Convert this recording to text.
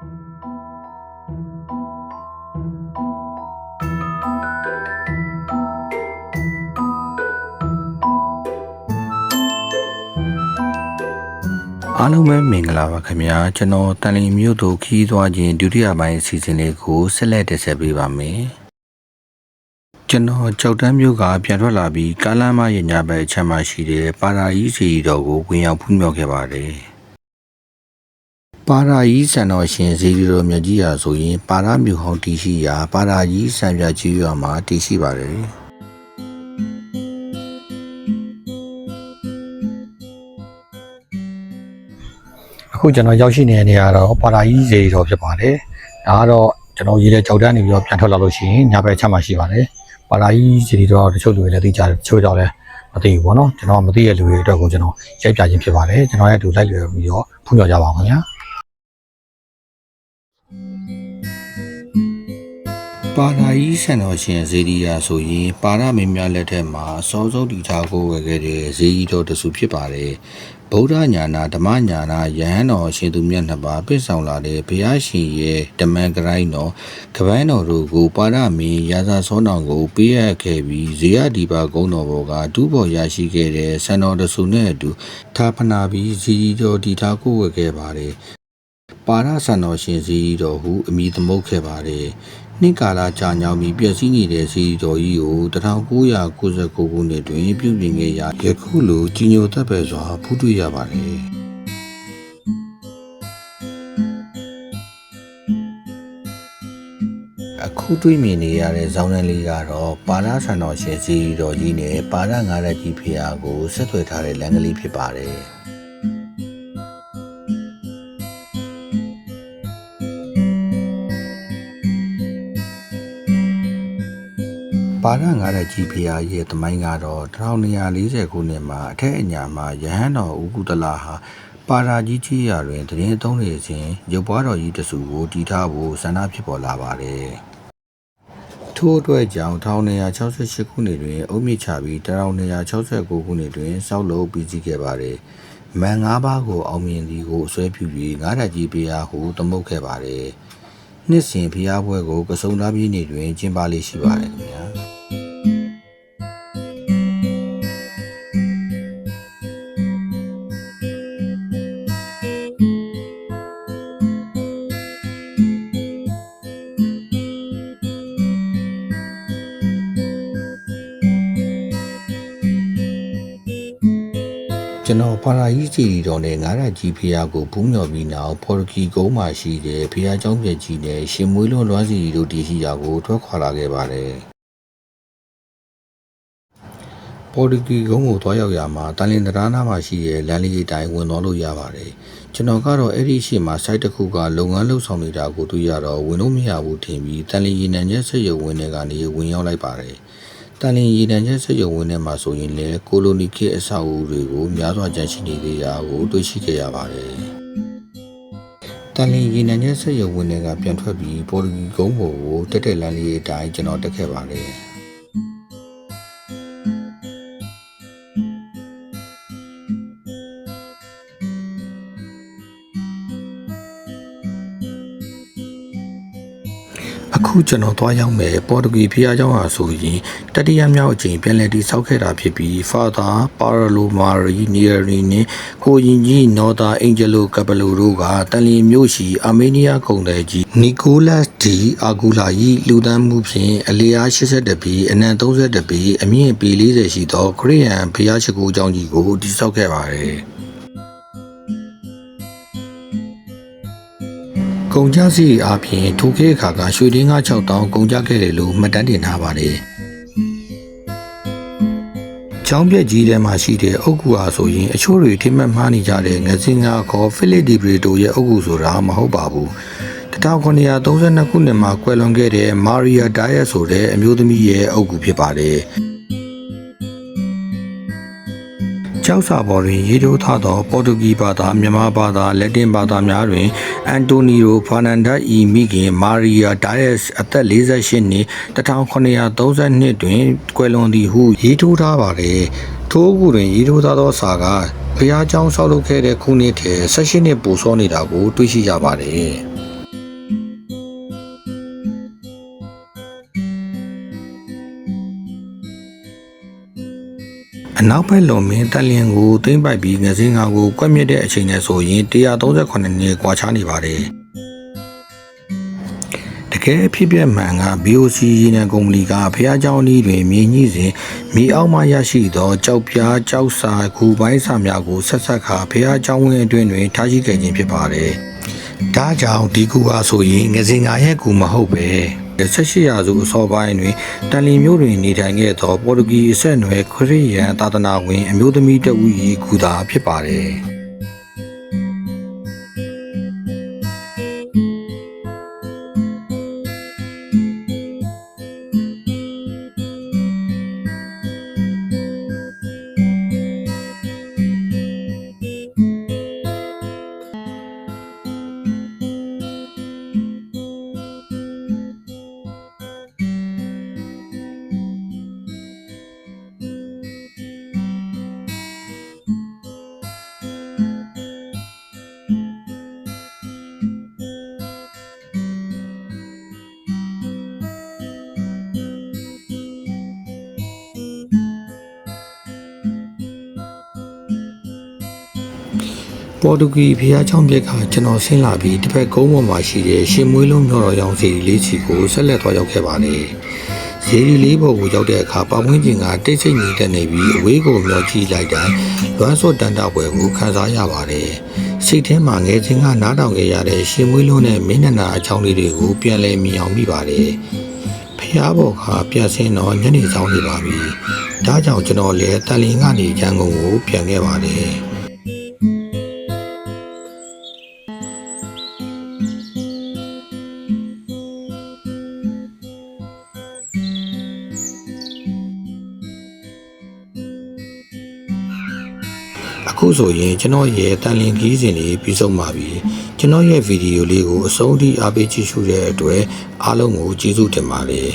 အားလုံးပဲမင်္ဂလာပါခင်ဗျာကျွန်တော်တန်လီမြို့သို့ခီးသွားခြင်းဒုတိယပိုင်းအစီအစဉ်လေးကိုဆက်လက်တင်ဆက်ပေးပါမယ်ကျွန်တော်ကြောက်တန်းမြို့ကပြန်ထွက်လာပြီးကားလမ်းမရဲ့ညဘက်အချက်မှရှိတဲ့ပါရာကြီးစီတော်ကိုဝင်ရောက်ဖူးမြော်ခဲ့ပါတယ် ပါရာကြီးစံတော်ရှင်ဇီရီတော်မြတ်ကြီးရာဆိုရင်ပါရာမြို့ဟောင်းတည်ရှိရာပါရာကြီးစံပြကြီးရွာမှာတည်ရှိပါတယ်အခုကျွန်တော်ရောက်ရှိနေတဲ့နေရာကတော့ပါရာကြီးစေတော်ဖြစ်ပါတယ်။ဒါကတော့ကျွန်တော်ရေးတဲ့ကြောက်တန်းနေပြီးတော့ပြန်ထွက်လာလို့ရှိရင်ညာဘက်ချက်မှာရှိပါတယ်။ပါရာကြီးစေတော်တချို့လူတွေလည်းသိကြတယ်တချို့ကြောင့်လည်းမသိဘူးပေါ့နော်။ကျွန်တော်မသိတဲ့လူတွေအတွက်ကိုကျွန်တော်ရိုက်ပြခြင်းဖြစ်ပါတယ်။ကျွန်တော်ရဲ့အတူလိုက်လွယ်ပြီးတော့ဖူးမြော်ကြပါအောင်ခင်ဗျာ။ ပါရာကြီးဆန်တော်ရှင်ဇေဒီယာဆိုရင်ပါရမင်းများလက်ထက်မှာအစောဆုံးတည်ထားကိုဝယ်ခဲ့တဲ့ဇေဒီတော်တဆူဖြစ်ပါတယ်ဗုဒ္ဓညာနာဓမ္မညာနာယဟန်တော်ရှင်သူမြတ်နှစ်ပါးပြည့်ဆောင်လာတဲ့ဘုရားရှင်ရဲ့ဓမ္မဂရိုင်းတော်ကပန်းတော်တို့ကိုပါရမင်းရာဇာစောတော်ကိုပေးအပ်ခဲ့ပြီးဇေယဒီပါကုန်းတော်ဘောကဒုဘော်ရရှိခဲ့တဲ့ဆန်တော်တဆူနဲ့အတူထာပနာပြီးဇေဒီတော်တည်ထားကိုဝယ်ခဲ့ပါတယ်ပါရဆန်တော်ရှင်စီတော်ဟုအမိသမုတ်ခဲ့ပါတယ်။ နှစ်ကာလကြာညောင်ပြီးပျက်စီးနေတဲ့စီတော်ကြီးကို1999ခုနှစ်တွင် ပြုပြင်ခဲ့ရာယခုလိုကြီးညိုသက်ပဲစွာဖူးတွေ့ရပါတယ်။အခုတွေ့မြင်နေရတဲ့ဇောင်းနှလေးကတော့ပါရဆန်တော်ရှင်စီတော်ကြီးနဲ့ပါရငါးရက်ကြီးဖေဟာကိုဆက်သွယ်ထားတဲ့လမ်းကလေးဖြစ်ပါတယ်။ ပါရငါတဲ့ကြီးဖရာရဲ့တမိုင်းကတော့1240ခုနှစ်မှာအထက်အညာမှာယဟန်တော်ဦးကုတလဟာပါရာကြီးကြီးရာတွင်တရင်သုံးနေစဉ်ရုပ်ပွားတော်ကြီးတစုကိုတီးထားဖို့ဆန္ဒဖြစ်ပေါ်လာပါတယ်။ထို့အတွက်ကြောင့်1268ခုနှစ်တွင် အုံမြင့်ချပြီး1269ခုနှစ်တွင်စောက်လုပ်ပြီးစီးခဲ့ပါတယ်။မန်၅ပါးကိုအောင်မြင်သည်ကိုအစွဲပြုပြီးငါးဓာတ်ကြီးဖရာဟုသမုတ်ခဲ့ပါတယ်။နှစ်စဉ်ဖျားပွဲကိုကစုံသားပြည်နေတွင်ကျင်းပလေးရှိပါတယ်ခင်ဗျာ ကျွန်တော်ပါရာကြီးစီရီတော်နဲ့ငါးရကြီးဖရာကိုဖူးမြော်ပြီးနောက်ပေါ်တူဂီကုန်းမှာရှိတဲ့ဖရာကျောင်းပြည့်ကြီးနဲ့ရှင်မွေးလွန်လွမ်းစီရီတို့တည်ရှိရာကိုထွက်ခွာလာခဲ့ပါတယ်။ပေါ်တူဂီကုန်းကိုသွားရောက်ရာမှာတာလင်တရာနာမှာရှိတဲ့လမ်းလေးအတိုင်းဝင်သွားလို့ရပါတယ်။ကျွန်တော်ကတော့အဲ့ဒီရှိမှာ site တစ်ခုကလုပ်ငန်းလုပ်ဆောင်နေတာကိုတွေ့ရတော့ဝင်လို့မရဘူးထင်ပြီးတန်လီရေနံချက်ဆက်ရုပ်ဝင်တွေကနေဝင်ရောက်လိုက်ပါတယ်။ တန်လင်ရေနံချက်ဆက်ရုံဝင်ထဲမှာဆိုရင်လေကိုလိုနီခေတ်အဆောက်အဦတွေကိုများစွာကျန်ရှိနေသေးတာကိုတွေ့ရှိခဲ့ရပါတယ်။တန်လင်ရေနံချက်ဆက်ရုံဝင်တွေကပြန်ထွက်ပြီးပေါ်တူဂီကုန်းပေါ်ကိုတက်တက်လန်းလေးအတိုင်းကျွန်တော်တက်ခဲ့ပါတယ်။ အခုကျွန်တော်သွားရောက်မယ်ပေါ်တူဂီဖျားเจ้าဟာဆိုရင်တတိယမြောက်အကြိမ်ပြန်လည်တည်ဆောက်ခဲ့တာဖြစ်ပြီး Father Paralo Mari Nieri နဲ့ကိုရင်ကြီး Norda Angelo Capello တို့ကတန်လီမြို့ရှိအာမေးနီးယားကုန်တယ်ကြီး Nicolas di Agula ၏လူသန်းမှုဖြင့်အလျား82ပေအနံ32ပေအမြင့်ပေ40ရှိသောခရစ်ယာန်ဖျားရှိခိုးเจ้าကြီးကိုတည်ဆောက်ခဲ့ပါတယ် ကုန်ကြစည်အပြင်ထိုခေတ်အခါကရွှေတင်းကား6000ကုန်ကြခဲ့တယ်လို့မှတ်တမ်းတင်ထားပါတယ်။ချောင်းပြက်ကြီးထဲမှာရှိတဲ့အုတ်ကူအားဆိုရင်အချို့တွေထိမှတ်မှားနေကြတဲ့ငစင်ငါခေါ်ဖိလစ်ဒီဘရီတိုရဲ့အုတ်ကူဆိုတာမဟုတ်ပါဘူး။1932ခုနှစ်မှာကွယ်လွန်ခဲ့တဲ့မာရီယာဒိုင်ယက်ဆိုတဲ့အမျိုးသမီးရဲ့အုတ်ကူဖြစ်ပါတယ်။ ကျောက်စာပေါ်တွင်ရေးထိုးထားသောပေါ်တူဂီဘာသာမြန်မာဘာသာလက်တင်ဘာသာများတွင်အန်တိုနီယိုဖာနန်ဒတ်ဤမိခင်မာရီယာဒိုင်ယက်အသက်48နှစ်1932တွင်ကွယ်လွန်သည်ဟုရေးထိုးထားပါသည်ထိုးကူတွင်ရေးထိုးထားသောစာကဘုရားကျောင်းဆောက်လုပ်ခဲ့တဲ့ခုနှစ်ထဲ18နှစ်ပိုစောနေတာကိုတွေ့ရှိရပါတယ် အနောက်ဘက်လွန်မင်းတက်လျင်ကိုသိမ့်ပိုက်ပြီးငစင်းငါကိုကွက်မြက်တဲ့အချိန်နဲ့ဆိုရင်138နှစ်ကွာခြားနေပါတယ်တကယ်အဖြစ်ပြက်မှန်က BOC ရေနံကုမ္ပဏီကဖះเจ้าနီးတွင်မြေညှိစဉ်မြေအောက်မှရရှိသောကြောက်ပြားကြောက်စာဂူပိုင်းစာများကိုဆက်ဆက်ခါဖះเจ้าဝင်းအတွင်းတွင်ထားရှိခဲ့ခြင်းဖြစ်ပါတယ်ဒါကြောင့်ဒီကူဟာဆိုရင်ငစင်ငါရဲ့ကူမဟုတ်ပဲ 18ရာစုအစောပိုင်းတွင်တန်လီမျိုးတွင်နေထိုင်ခဲ့သောပေါ်တူဂီအဆက်အနွယ်ခရစ်ယာန်သာသနာဝင်အမျိုးသမီးတဦး၏ကူသာဖြစ်ပါတယ်။ ပေါ်တူဂီဖျားချောင်းပြက်ကကျွန်တော်ဆင်းလာပြီးတစ်ဖက်ကုန်းပေါ်မှာရှိတဲ့ရှင်မွေးလုံးမြော်တော်ရောင်စီလေးချီကိုဆက်လက်သွားရောက်ခဲ့ပါတယ်။ဇေဒီလေးပေါ်ကိုရောက်တဲ့အခါပဝင်းကျင်ကတိတ်ဆိတ်ညီတက်နေပြီးအဝေးကိုမျောကြည့်လိုက်တိုင်းလွမ်းစော့တန်တာပွဲကိုခန်းစားရပါတယ်။စိတ်ထဲမှာငယ်ချင်းကနားတောင်ခဲ့ရတဲ့ရှင်မွေးလုံးနဲ့မင်းနနာအချောင်းလေးတွေကိုပြန်လဲမြင်အောင်မိပါတယ်။ဖျားပေါ်ကပြန်ဆင်းတော့ညနေဆောင်နေပါပြီ။ဒါကြောင့်ကျွန်တော်လည်းတန်လင်ကနေရန်ကုန်ကိုပြန်ခဲ့ပါတယ်။ အခုဆိုရင်ကျွန်တော်ရဲ့တန်လင်ခီးစဉ်လေးပြီးဆုံးပါပြီကျွန်တော်ရဲ့ဗီဒီယိုလေးကိုအဆုံးထိအားပေးကြည့်ရှုတဲ့အတွက်အားလုံးကိုကျေးဇူးတင်ပါတယ်